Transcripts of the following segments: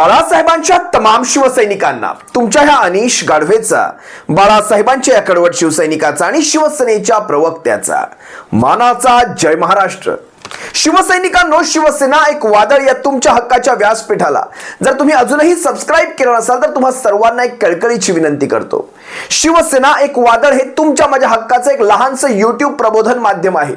बाळासाहेबांच्या तमाम शिवसैनिकांना तुमच्या ह्या अनिश गाढवेचा बाळासाहेबांच्या या कडवट शिवसैनिकाचा आणि शिवसेनेच्या प्रवक्त्याचा. मानाचा जय महाराष्ट्र. शिवसैनिकांनो शिवसेना एक वादळ या तुमच्या हक्काच्या व्यासपीठाला. जर तुम्ही अजूनही सबस्क्राईब केलं नसाल तर तुम्हा सर्वांना एक कळकळीची विनंती करतो. शिवसेना एक वादळ हे तुमच्या माझ्या हक्काचं एक लहानसं युट्यूब प्रबोधन माध्यम आहे.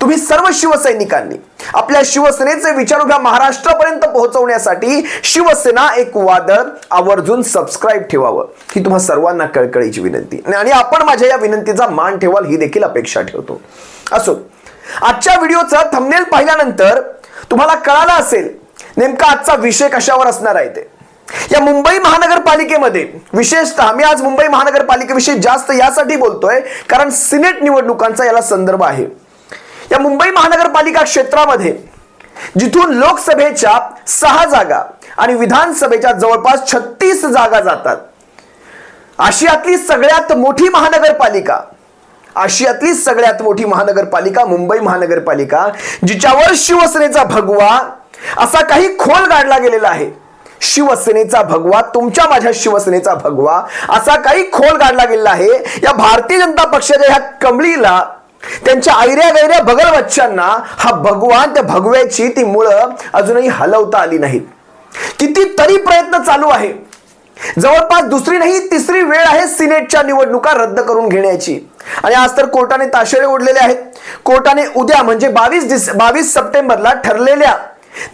तुम्ही सर्व शिवसैनिकांनी आपल्या शिवसेनेचे विचार उभ्या महाराष्ट्रापर्यंत पोहोचवण्यासाठी शिवसेना एक वादळ आवर्जून सबस्क्राईब ठेवावं. ही तुम्हा सर्वांना कळकळीची विनंती. आणि आपण माझ्या या विनंतीचा मान ठेवाल ही देखील अपेक्षा ठेवतो. असो आजच्या व्हिडिओचा थंबनेल पाहिल्यानंतर तुम्हाला कळालं असेल नेमका आजचा विषय कशावर असणार आहे ते. या मुंबई महानगरपालिकेमध्ये विशेषतः मी आज मुंबई महानगरपालिकेविषयी जास्त यासाठी बोलतोय कारण सिनेट निवडणुकांचा याला संदर्भ आहे. या मुंबई महानगरपालिका क्षेत्रामध्ये जिथून लोकसभेच्या सहा जागा आणि विधानसभेच्या जवळपास छत्तीस जागा जातात. आशियातली सगळ्यात मोठी महानगरपालिका आशियातली सगळ्यात मोठी महानगरपालिका मुंबई महानगरपालिका जिच्यावर शिवसेनेचा भगवा असा काही खोल गाडला गेलेला आहे. शिवसेनेचा भगवा तुमच्या माझ्या शिवसेनेचा भगवा असा काही खोल गाडला गेलेला आहे. या भारतीय जनता पक्षाच्या ह्या कमळीला त्यांच्या ऐऱ्या गैऱ्या बगल बच्चांना हा भगवान त्या भगव्याची ती मुळं अजूनही हलवता आली नाहीत. कितीतरी प्रयत्न चालू आहे. जवळपास दुसरी नाही तिसरी वेळ आहे सिनेटच्या निवडणुका रद्द करून घेण्याची. आणि आज तर कोर्टाने ताशेरे ओढलेले आहेत. कोर्टाने उद्या म्हणजे बावीस डिस बावीस सप्टेंबरला ठरलेल्या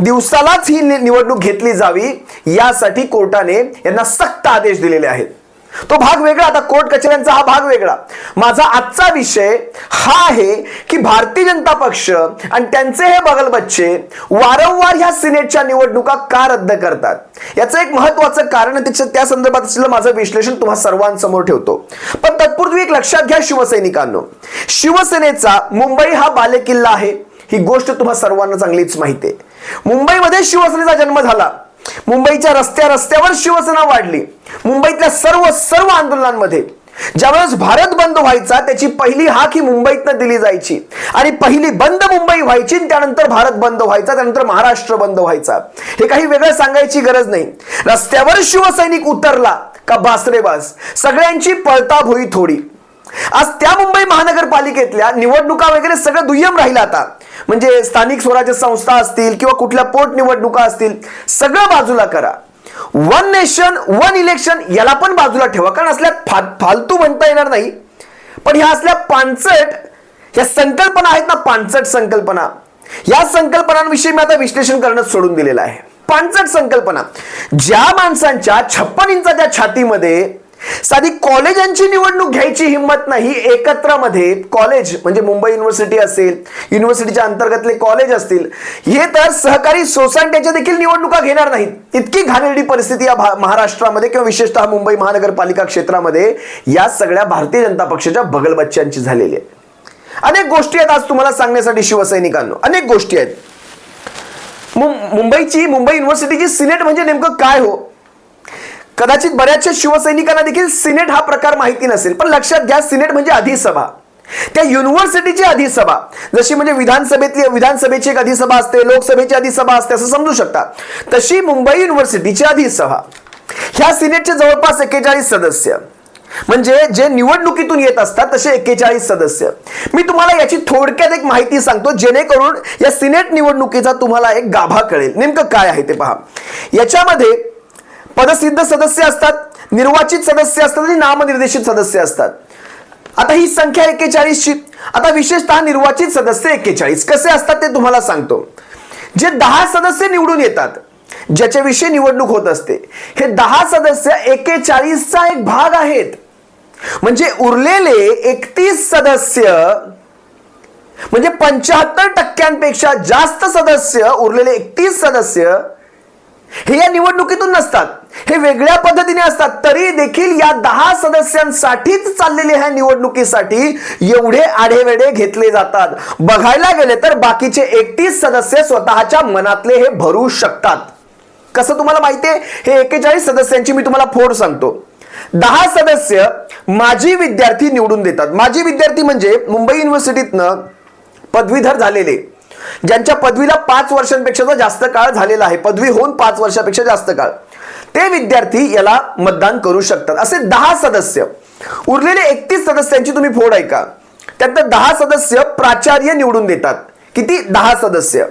दिवसालाच ही निवडणूक घेतली जावी यासाठी कोर्टाने यांना सक्त आदेश दिलेले आहेत. तो भाग वेगळा आता कोर्ट कचेऱ्यांचा हा भाग वेगळा. माझा आजचा विषय हा आहे की भारतीय जनता पक्ष आणि त्यांचे हे बगल बच्चे वारंवार ह्या सिनेटच्या निवडणुका का रद्द करतात? याचं एक महत्वाचं कारण त्याच्या त्या संदर्भात असलेलं माझं विश्लेषण तुम्हा सर्वांसमोर ठेवतो. पण तत्पूर्वी एक लक्षात घ्या शिवसैनिकांनो. शिवसेनेचा मुंबई हा बालेकिल्ला आहे. ही गोष्ट तुम्हा सर्वांना चांगलीच माहिती आहे. मुंबईमध्ये शिवसेनेचा जन्म झाला. मुंबईच्या रस्त्या रस्त्यावर शिवसेना वाढली. मुंबईतल्या सर्व सर्व आंदोलनांमध्ये. ज्यावेळेस भारत बंद व्हायचा त्याची पहिली हाक ही मुंबईतनं दिली जायची. आणि पहिली बंद मुंबई व्हायची आणि त्यानंतर भारत बंद व्हायचा त्यानंतर महाराष्ट्र बंद व्हायचा. हे काही वेगळं सांगायची गरज नाही. रस्त्यावर शिवसैनिक उतरला का बासरे बास सगळ्यांची पळता होई थोडी. आज त्या मुंबई महानगरपालिकेतल्या निवडणुका वगैरे सगळं दुय्यम राहिलं आता. म्हणजे स्थानिक स्वराज्य संस्था असतील किंवा कुठल्या पोटनिवडणुका असतील सगळं बाजूला करा. वन नेशन वन इलेक्शन याला पण बाजूला ठेवा. कारण असल्या फा- फालतू म्हणता येणार नाही. पण ह्या असल्या पानचट या संकल्पना आहेत ना पानचट संकल्पना. या संकल्पनांविषयी मी आता विश्लेषण करणं सोडून दिलेलं आहे. पानचट संकल्पना. ज्या माणसांच्या छप्पन इंचाच्या छातीमध्ये साधी कॉलेजांची निवडणूक घ्यायची हिंमत नाही. एकत्रमध्ये कॉलेज म्हणजे मुंबई युनिव्हर्सिटी असेल युनिव्हर्सिटीच्या अंतर्गतले कॉलेज असतील हे तर सहकारी सोसायट्याच्या देखील निवडणुका घेणार नाहीत. इतकी घाणेरडी परिस्थिती या महाराष्ट्रामध्ये किंवा विशेषतः मुंबई महानगरपालिका क्षेत्रामध्ये या सगळ्या भारतीय जनता पक्षाच्या बगलबच्च्यांची झालेली आहे अनेक गोष्टी आहेत आज तुम्हाला सांगण्यासाठी शिवसैनिकांनो. अनेक गोष्टी आहेत. मुंबईची मुंबई युनिव्हर्सिटीची सिनेट म्हणजे नेमकं काय हो? कदाचित बऱ्याचशा शिवसैनिकांना देखील सिनेट हा प्रकार माहिती नसेल पण लक्षात घ्या सिनेट म्हणजे अधिसभा. त्या युनिव्हर्सिटीची अधिसभा. जशी म्हणजे विधानसभेतली विधानसभेची एक अधिसभा असते लोकसभेची अधिसभा असते असं समजू शकता. तशी मुंबई युनिव्हर्सिटीची अधिसभा. ह्या सिनेटचे जवळपास एक्केचाळीस सदस्य. म्हणजे जे निवडणुकीतून येत असतात तसे एक्केचाळीस सदस्य. मी तुम्हाला याची थोडक्यात एक माहिती सांगतो जेणेकरून या सिनेट निवडणुकीचा तुम्हाला एक गाभा कळेल. नेमकं काय आहे ते पहा. याच्यामध्ये पदसिद्ध सदस्य असतात निर्वाचित सदस्य असतात आणि नामनिर्देशित सदस्य असतात. आता ही संख्या एक्केचाळीसची आता विशेषतः निर्वाचित सदस्य एक्केचाळीस कसे असतात ते तुम्हाला सांगतो. जे दहा सदस्य निवडून येतात ज्याच्याविषयी निवडणूक होत असते हे दहा सदस्य एक्केचाळीसचा एक भाग आहेत. म्हणजे उरलेले एकतीस सदस्य म्हणजे पंच्याहत्तर टक्क्यांपेक्षा जास्त सदस्य उरलेले एकतीस सदस्य हे या निवडणुकीतून नसतात. हे वेगळ्या पद्धतीने असतात. तरी देखील या दहा सदस्यांसाठीच चाललेल्या ह्या निवडणुकीसाठी एवढे आढेवेढे घेतले जातात. बघायला गेले तर बाकीचे एकतीस सदस्य स्वतःच्या मनातले हे भरू शकतात. कसं तुम्हाला माहितीये हे एकेचाळीस सदस्यांची मी तुम्हाला फोड सांगतो. दहा सदस्य माजी विद्यार्थी निवडून देतात. माजी विद्यार्थी म्हणजे मुंबई युनिव्हर्सिटीतनं पदवीधर झालेले. ज्यांच्या पदवीला पाच वर्षांपेक्षा जास्त काळ झालेला आहे. पदवी होऊन पाच वर्षापेक्षा जास्त काळ. ते विद्यार्थी याला मतदान करू शकतात. असे दहा सदस्य. उरलेले एकतीस सदस्यांची तुम्ही फोड ऐका. त्यातलं दहा सदस्य प्राचार्य निवडून देतात. किती? दहा सदस्य.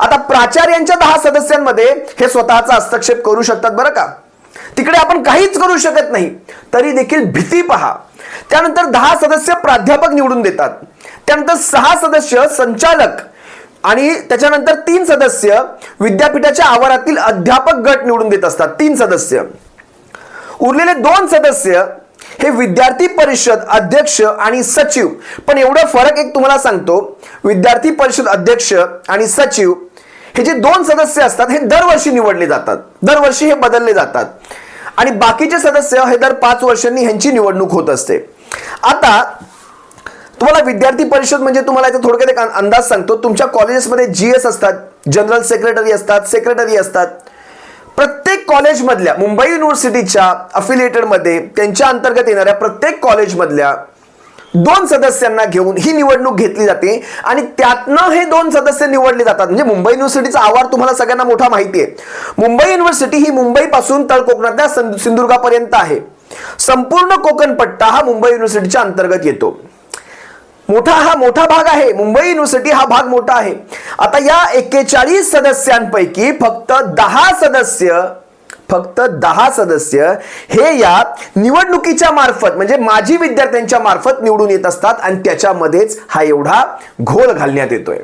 आता प्राचार्यांच्या दहा सदस्यांमध्ये हे स्वतःचा हस्तक्षेप करू शकतात बरं का? तिकडे आपण काहीच करू शकत नाही. तरी देखील भीती पहा. त्यानंतर दहा सदस्य प्राध्यापक निवडून देतात. त्यानंतर सहा सदस्य संचालक. आणि त्याच्यानंतर तीन सदस्य विद्यापीठाच्या आवारातील अध्यापक गट निवडून देत असतात. तीन सदस्य. उरलेले दोन सदस्य हे विद्यार्थी परिषद अध्यक्ष आणि सचिव. पण एवढं फरक एक तुम्हाला सांगतो. विद्यार्थी परिषद अध्यक्ष आणि सचिव हे जे दोन सदस्य असतात हे दरवर्षी निवडले जातात. दरवर्षी हे बदलले जातात. आणि बाकीचे सदस्य हे दर पाच वर्षांनी ह्यांची निवडणूक होत असते. आता तुम्हाला विद्यार्थी परिषद म्हणजे तुम्हाला याचा थोडक्यात एक अंदाज सांगतो. तुमच्या कॉलेजेसमध्ये जी एस असतात जनरल सेक्रेटरी असतात सेक्रेटरी असतात. प्रत्येक कॉलेजमधल्या मुंबई युनिव्हर्सिटीच्या अफिलिएटेडमध्ये त्यांच्या अंतर्गत येणाऱ्या प्रत्येक कॉलेजमधल्या दोन सदस्यांना घेऊन ही निवडणूक घेतली जाते. आणि त्यातनं हे दोन सदस्य निवडले जातात. म्हणजे मुंबई युनिव्हर्सिटीचा आवार तुम्हाला सगळ्यांना मोठा माहिती आहे. मुंबई युनिव्हर्सिटी ही मुंबईपासून तळ कोकणातल्या सिंधुदुर्गापर्यंत आहे. संपूर्ण कोकण पट्टा हा मुंबई युनिव्हर्सिटीच्या अंतर्गत येतो. मोठा हा मोठा भाग आहे. मुंबई युनिव्हर्सिटी हा भाग मोठा आहे. आता या एक्केचाळीस सदस्यांपैकी फक्त दहा सदस्य फक्त दहा सदस्य हे या निवडणुकीच्या मार्फत म्हणजे माजी विद्यार्थ्यांच्या मार्फत निवडून येत असतात आणि त्याच्यामध्येच हा एवढा घोल घालण्यात येतोय.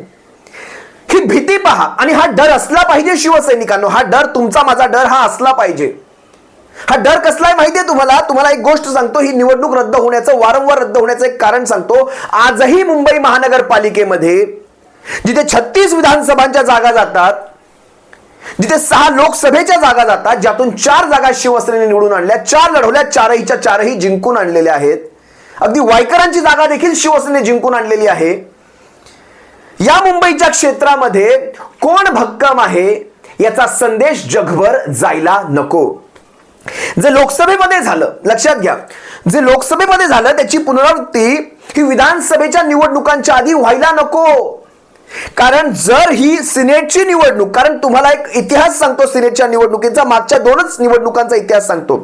ही भीती पहा आणि हा डर असला पाहिजे शिवसैनिकांनो. हा डर तुमचा माझा डर हा असला पाहिजे. हा डर कसला आहे माहितीये तुम्हाला? तुम्हाला एक गोष्ट सांगतो ही निवडणूक रद्द होण्याचं वारंवार रद्द होण्याचं एक कारण सांगतो. आजही मुंबई महानगरपालिकेमध्ये जिथे छत्तीस विधानसभांच्या जागा जातात जिथे सहा लोकसभेच्या जागा जातात ज्यातून चार जागा शिवसेनेने निवडून आणल्या चार लढवल्या चारहीच्या चारही जिंकून आणलेल्या आहेत. अगदी वायकरांची जागा देखील शिवसेनेने जिंकून आणलेली आहे. या मुंबईच्या क्षेत्रामध्ये कोण भक्कम आहे याचा संदेश जगभर जायला नको. जे लोकसभेमध्ये झालं लक्षात घ्या. जे लोकसभेमध्ये झालं त्याची पुनरावृत्ती ही विधानसभेच्या निवडणुकांच्या आधी व्हायला नको. कारण जर ही सिनेटची निवडणूक कारण तुम्हाला एक इतिहास सांगतो सिनेटच्या निवडणुकीचा मागच्या दोनच निवडणुकांचा इतिहास सांगतो.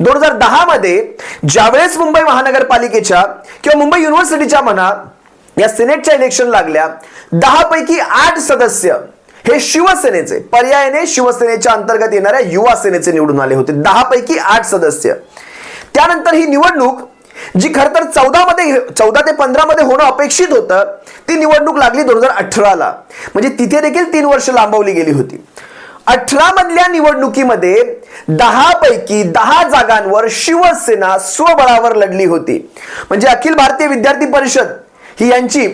दोन हजार दहा मध्ये ज्यावेळेस मुंबई महानगरपालिकेच्या किंवा मुंबई युनिव्हर्सिटीच्या म्हणा या सिनेटच्या इलेक्शन लागल्या दहा पैकी आठ सदस्य हे शिवसेनेचे पर्यायाने शिवसेनेच्या अंतर्गत येणाऱ्या युवा सेनेचे निवडून आले होते. दहा पैकी आठ सदस्य. त्यानंतर ही निवडणूक जी खर तर चौदा मध्ये चौदा ते पंधरा मध्ये होणं अपेक्षित होतं ती निवडणूक लागली दोन हजार अठराला. म्हणजे तिथे देखील तीन वर्ष लांबवली गेली होती. अठरा मधल्या निवडणुकीमध्ये दहा पैकी दहा जागांवर शिवसेना स्वबळावर लढली होती. म्हणजे अखिल भारतीय विद्यार्थी परिषद ही यांची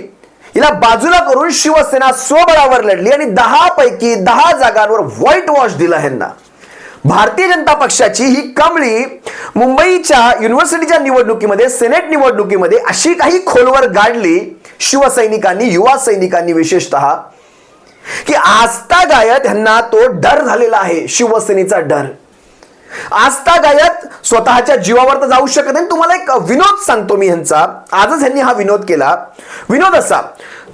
हिला बाजूला करून शिवसेना स्वबळावर लढली आणि दहा पैकी दहा जागांवर व्हाईट वॉश दिला ह्यांना. भारतीय जनता पक्षाची ही कमळी मुंबईच्या युनिव्हर्सिटीच्या निवडणुकीमध्ये सेनेट निवडणुकीमध्ये अशी काही खोलवर गाडली शिवसैनिकांनी युवा सैनिकांनी विशेषतः की आस्था गायत ह्यांना तो डर झालेला आहे शिवसेनेचा डर. आस्था गायत स्वतःच्या जीवावर तर जाऊ शकत नाही. तुम्हाला एक विनोद सांगतो मी ह्यांचा. आजच यांनी हा विनोद केला. विनोद असा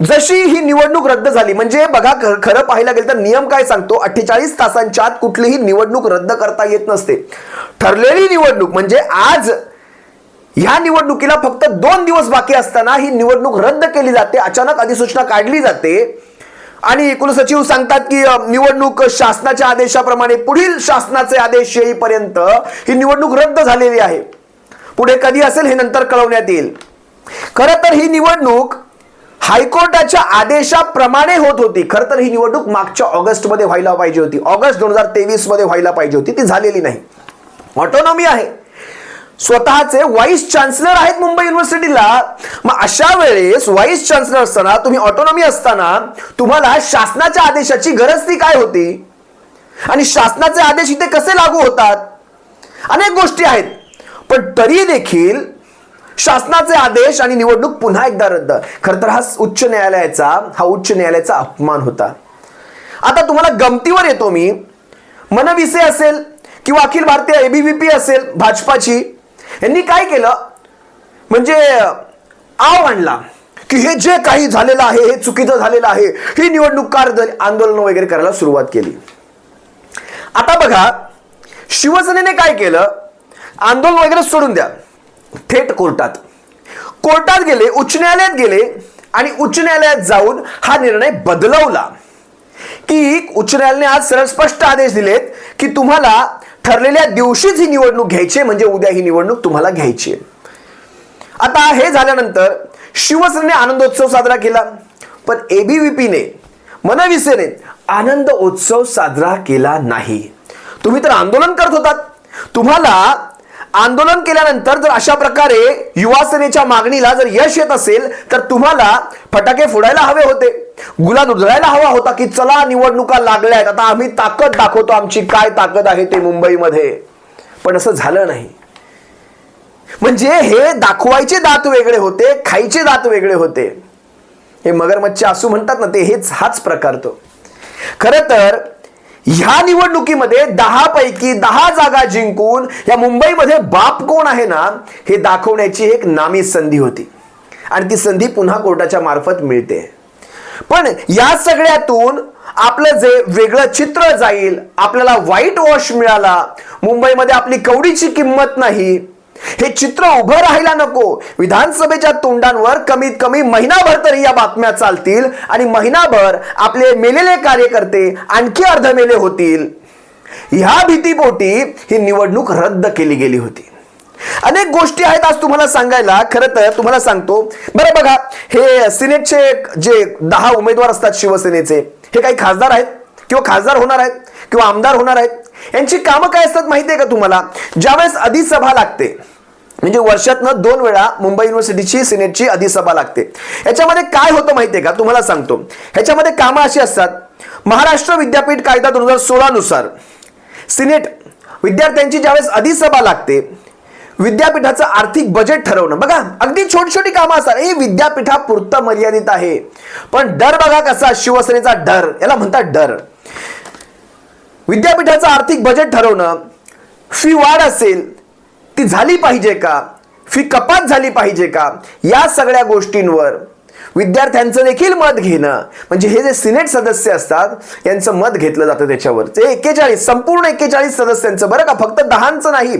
जशी ही निवडणूक रद्द झाली म्हणजे बघा खरं पाहायला गेलं तर नियम काय सांगतो? अठ्ठेचाळीस तासांच्या आत कुठलीही निवडणूक रद्द करता येत नसते. ठरलेली निवडणूक म्हणजे आज ह्या निवडणुकीला फक्त दोन दिवस बाकी असताना ही निवडणूक रद्द केली जाते. अचानक अधिसूचना काढली जाते. आणि कुलसचिव सांगतात की निवडणूक शासनाच्या आदेशाप्रमाणे पुढील शासनाचे आदेश येईपर्यंत ही निवडणूक रद्द झालेली आहे. पुढे कधी असेल हे नंतर कळवण्यात येईल. खरं तर ही निवडणूक हायकोर्टाच्या आदेशाप्रमाणे होत होती. खरं तर ही निवडणूक मागच्या ऑगस्टमध्ये व्हायला पाहिजे होती. ऑगस्ट दोन हजार तेवीसमध्ये व्हायला पाहिजे होती. ती झालेली नाही. ऑटोनॉमी आहे. स्वतःचे व्हाईस चान्सलर आहेत मुंबई युनिव्हर्सिटीला मग अशा वेळेस व्हाईस चान्सलर असताना तुम्ही ऑटोनॉमी असताना तुम्हाला शासनाच्या आदेशाची गरज ती काय होती? आणि शासनाचे आदेश इथे कसे लागू होतात? अनेक गोष्टी आहेत. पण तरी देखील शासनाचे आदेश आणि निवडणूक पुन्हा एकदा रद्द. खर तर हा उच्च न्यायालयाचा हा उच्च न्यायालयाचा अपमान होता. आता तुम्हाला गमतीवर येतो मी. मनविसे असेल किंवा अखिल भारतीय एबीव्हीपी असेल भाजपाची यांनी काय केलं? म्हणजे आव आणला की हे जे काही झालेलं आहे हे चुकीचं झालेलं आहे ही निवडणूक कार आंदोलन वगैरे करायला सुरुवात केली. आता बघा शिवसेनेने काय केलं? आंदोलन वगैरे सोडून द्या. थेट कोर्टात. कोर्टात गेले उच्च न्यायालयात गेले आणि उच्च न्यायालयात जाऊन हा निर्णय बदलवला. की उच्च न्यायालयाने आज सरळ स्पष्ट आदेश दिलेत की तुम्हाला ठरलेल्या दिवशीच ही निवडणूक घ्यायची आहे, म्हणजे उद्या ही निवडणूक तुम्हाला घ्यायची आहे. आता हे झाल्यानंतर शिवसेनेने आनंदोत्सव साजरा केला पण एबीव्हीपीने मनविसेने आनंद उत्सव साजरा केला नाही. तुम्ही तर आंदोलन करत होतात. तुम्हाला आंदोलन केल्यानंतर जर अशा प्रकारे युवा सेनेच्या मागणीला जर यश येत असेल तर तुम्हाला फटाके फोडायला हवे होते. गुलाल उधळायला हवा होता की चला निवडणुका लागल्या आहेत आता आम्ही ताकद दाखवतो आमची काय ताकद आहे ते मुंबईमध्ये. पण असं झालं नाही. म्हणजे हे दाखवायचे दात वेगळे होते खायचे दात वेगळे होते. हे मगरमच्छ असू म्हणतात ना ते हेच हाच प्रकार तो. खर तर ह्या निवडणुकीमध्ये दहा पैकी दहा जागा जिंकून या मुंबईमध्ये बाप कोण आहे ना हे दाखवण्याची एक नामी संधी होती. आणि ती संधी पुन्हा कोर्टाच्या मार्फत मिळते. पण या सगळ्यातून आपलं जे वेगळं चित्र जाईल आपल्याला व्हाईट वॉश मिळाला मुंबईमध्ये आपली कवडीची किंमत नाही हे चित्र उभं राहायला नको. विधानसभेच्या तोंडांवर कमीत कमी महिनाभर तरी या बातम्या चालतील आणि महिनाभर आपले मेलेले कार्यकर्ते आणखी अर्धमेले होतील. ह्या भीतीपोटी ही निवडणूक रद्द केली गेली होती. अनेक गोष्टी आहेत आज तुम्हाला सांगायला. खरं तर तुम्हाला सांगतो. बरं बघा हे सिनेटचे जे दहा उमेदवार असतात शिवसेनेचे हे काही खासदार आहेत? किंवा खासदार होणार आहेत? किंवा आमदार होणार आहेत? यांची कामं काय असतात माहिती आहे का तुम्हाला? ज्यावेळेस अधिसभा लागते म्हणजे वर्षातनं दोन वेळा मुंबई युनिव्हर्सिटीची सिनेटची अधिसभा लागते. याच्यामध्ये काय होतं माहितीये का? तुम्हाला सांगतो. ह्याच्यामध्ये कामं अशी असतात. महाराष्ट्र विद्यापीठ कायदा दोन हजार सोळा नुसार सिनेट विद्यार्थ्यांची ज्यावेळेस अधिसभा लागते विद्यापीठाचं आर्थिक बजेट ठरवणं. बघा अगदी छोटी छोटी कामं असतात. हे विद्यापीठापुरतं मर्यादित आहे. पण डर बघा कसा शिवसेनेचा डर. याला म्हणतात डर. विद्यापीठाचं आर्थिक बजेट ठरवणं फी वाढ असेल ती झाली पाहिजे का? फी कपात झाली पाहिजे का? या सगळ्या गोष्टींवर विद्यार्थ्यांचं देखील मत घेणं म्हणजे हे जे सिनेट सदस्य असतात यांचं मत घेतलं जातं त्याच्यावर. ते एक्केचाळीस संपूर्ण एक्केचाळीस सदस्यांचं बरं का? फक्त दहांचं नाही.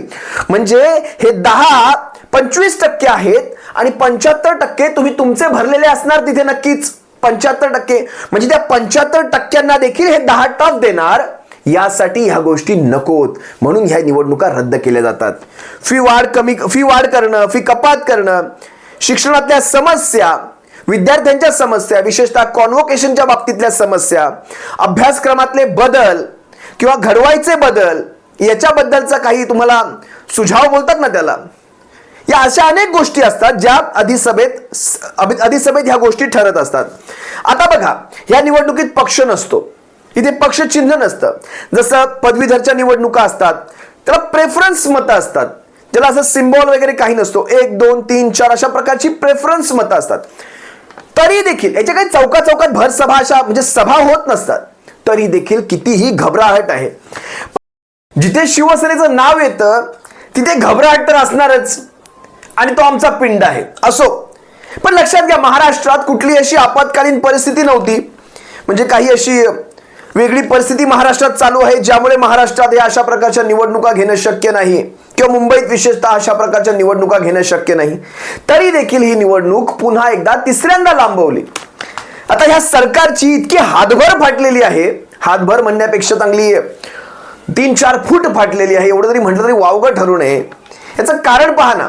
म्हणजे हे दहा पंचवीस टक्के आहेत आणि पंच्याहत्तर टक्के तुम्ही तुमचे भरलेले असणार तिथे नक्कीच. पंच्याहत्तर टक्के. म्हणजे त्या पंच्याहत्तर टक्क्यांना देखील हे दहा टफ देणार. यासाठी ह्या गोष्टी नकोत. म्हणून ह्या निवडणुका रद्द केल्या जातात. फी वाढ कमी फी वाढ करणं फी कपात करणं शिक्षणातल्या समस्या विद्यार्थ्यांच्या समस्या विशेषतः कॉन्व्होकेशनच्या बाबतीतल्या समस्या अभ्यासक्रमातले बदल किंवा घडवायचे बदल याच्याबद्दलचा काही तुम्हाला सुझाव बोलतात ना त्याला. या अशा अनेक गोष्टी असतात ज्या अधिसभेत अधिसभेत ह्या गोष्टी ठरत असतात. आता बघा या निवडणुकीत पक्ष नसतो. इथे पक्ष चिन्ह नसतं. जसं पदवीधरच्या निवडणुका असतात त्याला प्रेफरन्स मतं असतात. त्याला असं सिम्बॉल वगैरे काही नसतो. एक दोन तीन चार अशा प्रकारची प्रेफरन्स मतं असतात. तरी देखील याच्या काही चौका चौकात भर सभा अशा म्हणजे सभा होत नसतात. तरी देखील कितीही घबराहट आहे. जिथे शिवसेनेचं नाव येतं तिथे घबराहट तर असणारच. आणि तो आमचा पिंड आहे. असो. पण लक्षात घ्या महाराष्ट्रात कुठली अशी आपत्कालीन परिस्थिती नव्हती. म्हणजे काही अशी वेगळी परिस्थिती महाराष्ट्रात चालू आहे ज्यामुळे महाराष्ट्रात या अशा प्रकारच्या निवडणुका घेणं शक्य नाही. किंवा मुंबईत विशेषतः अशा प्रकारच्या निवडणुका घेणं शक्य नाही. तरी देखील ही निवडणूक पुन्हा एकदा तिसऱ्यांदा लांबवली. आता ह्या सरकारची इतकी हातभर फाटलेली आहे हातभर म्हणण्यापेक्षा चांगली तीन चार फूट फाटलेली आहे एवढं तरी म्हटलं तरी वावगं ठरू नये. याचं कारण पहा ना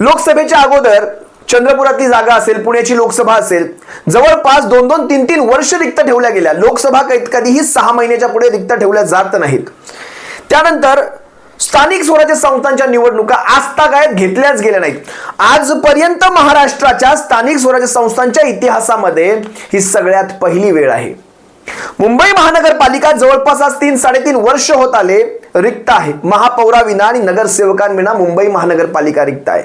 लोकसभेच्या अगोदर चंद्रपुरातली जागा असेल पुण्याची लोकसभा असेल जवळपास दोन दोन तीन तीन वर्ष रिक्त ठेवल्या गेल्या. लोकसभा कधीही सहा महिन्याच्या पुढे रिक्त ठेवल्या जात नाहीत. त्यानंतर स्थानिक स्वराज्य संस्थांच्या निवडणुका आजतागायत घेतल्याच गेल्या नाहीत. आजपर्यंत महाराष्ट्राच्या स्थानिक स्वराज्य संस्थांच्या इतिहासामध्ये ही सगळ्यात पहिली वेळ आहे. मुंबई महानगरपालिका जवळपास आज तीन साडेतीन वर्ष होत आले रिक्त आहे. महापौराविना आणि नगरसेवकांविना मुंबई महानगरपालिका रिक्त आहे.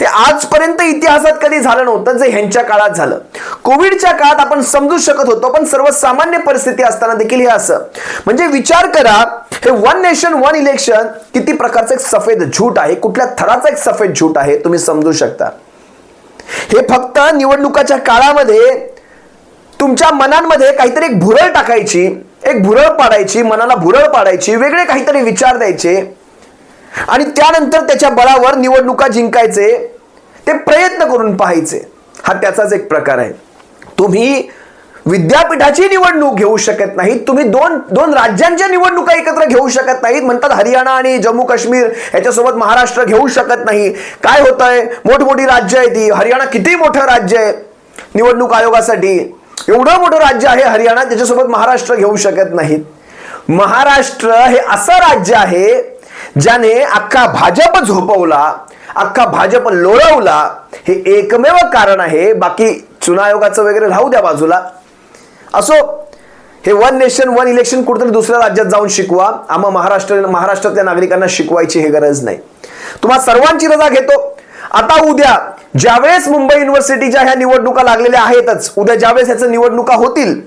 हे आजपर्यंत इतिहासात कधी झालं नव्हतं जे ह्यांच्या काळात झालं. कोविडच्या काळात आपण समजू शकत होतो पण सर्वसामान्य परिस्थिती असताना देखील हे असं. म्हणजे विचार करा हे वन नेशन वन इलेक्शन किती प्रकारचं एक सफेद झूट आहे कुठल्या थराचा एक सफेद झूट आहे तुम्ही समजू शकता. हे फक्त निवडणुकाच्या काळामध्ये तुमच्या मनांमध्ये काहीतरी एक भुरळ टाकायची एक भुरळ पाडायची मनाला भुरळ पाडायची वेगळे काहीतरी विचार द्यायचे. आणि त्यानंतर त्याच्या बळावर निवडणुका जिंकायचे ते प्रयत्न करून पाहायचे. हा त्याचाच एक प्रकार आहे. तुम्ही विद्यापीठाची निवडणूक घेऊ शकत नाहीत तुम्ही दोन दोन राज्यांच्या निवडणुका एकत्र घेऊ शकत नाहीत म्हणतात हरियाणा आणि जम्मू काश्मीर याच्यासोबत महाराष्ट्र घेऊ शकत नाही. काय होत आहे मोठमोठी राज्य आहे ती हरियाणा किती मोठं राज्य आहे? निवडणूक आयोगासाठी. एवढं मोठं राज्य आहे हरियाणा त्याच्यासोबत महाराष्ट्र घेऊ शकत नाहीत. महाराष्ट्र हे असं राज्य आहे ज्याने अख्खा भाजप झोपवला अख्खा भाजप लोळवला. हे एकमेव कारण आहे. बाकी चुनायोगाचं वगैरे राहू द्या बाजूला. असो हे वन नेशन वन इलेक्शन कुठेतरी दुसऱ्या राज्यात जाऊन शिकवा. आम्हा महाराष्ट्र महाराष्ट्रातल्या नागरिकांना शिकवायची हे गरज नाही. तुम्हा सर्वांची रजा घेतो. आता उद्या ज्यावेळेस मुंबई युनिव्हर्सिटीच्या ह्या निवडणुका लागलेल्या आहेतच उद्या ज्यावेळेस ह्याच्या निवडणुका होतील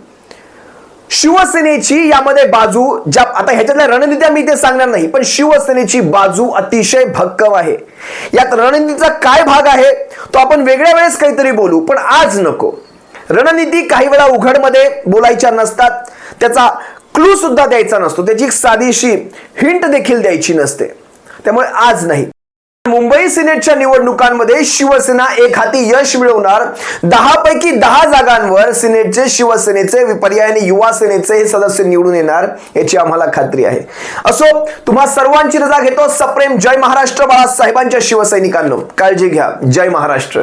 शिवसेनेची यामध्ये बाजू ज्या आता ह्याच्यातल्या रणनीत्या मी ते सांगणार नाही पण शिवसेनेची बाजू अतिशय भक्कम आहे. यात रणनीतीचा काय भाग आहे तो आपण वेगळ्या वेळेस काहीतरी बोलू पण आज नको. रणनीती काही वेळा उघडमध्ये बोलायच्या नसतात त्याचा क्लू सुद्धा द्यायचा नसतो त्याची एक साधीशी हिंट देखील द्यायची नसते. त्यामुळे आज नाही. मुंबई सिनेटच्या निवडणुकांमध्ये शिवसेना एक हाती यश मिळवणार. दहा पैकी दहा जागांवर सिनेटचे शिवसेनेचे पर्यायाने युवा सेनेचे हे सदस्य निवडून येणार याची आम्हाला खात्री आहे. असो तुम्हा सर्वांची रजा घेतो सप्रेम जय महाराष्ट्र बाळासाहेबांच्या शिवसैनिकांनो. काळजी घ्या. जय महाराष्ट्र.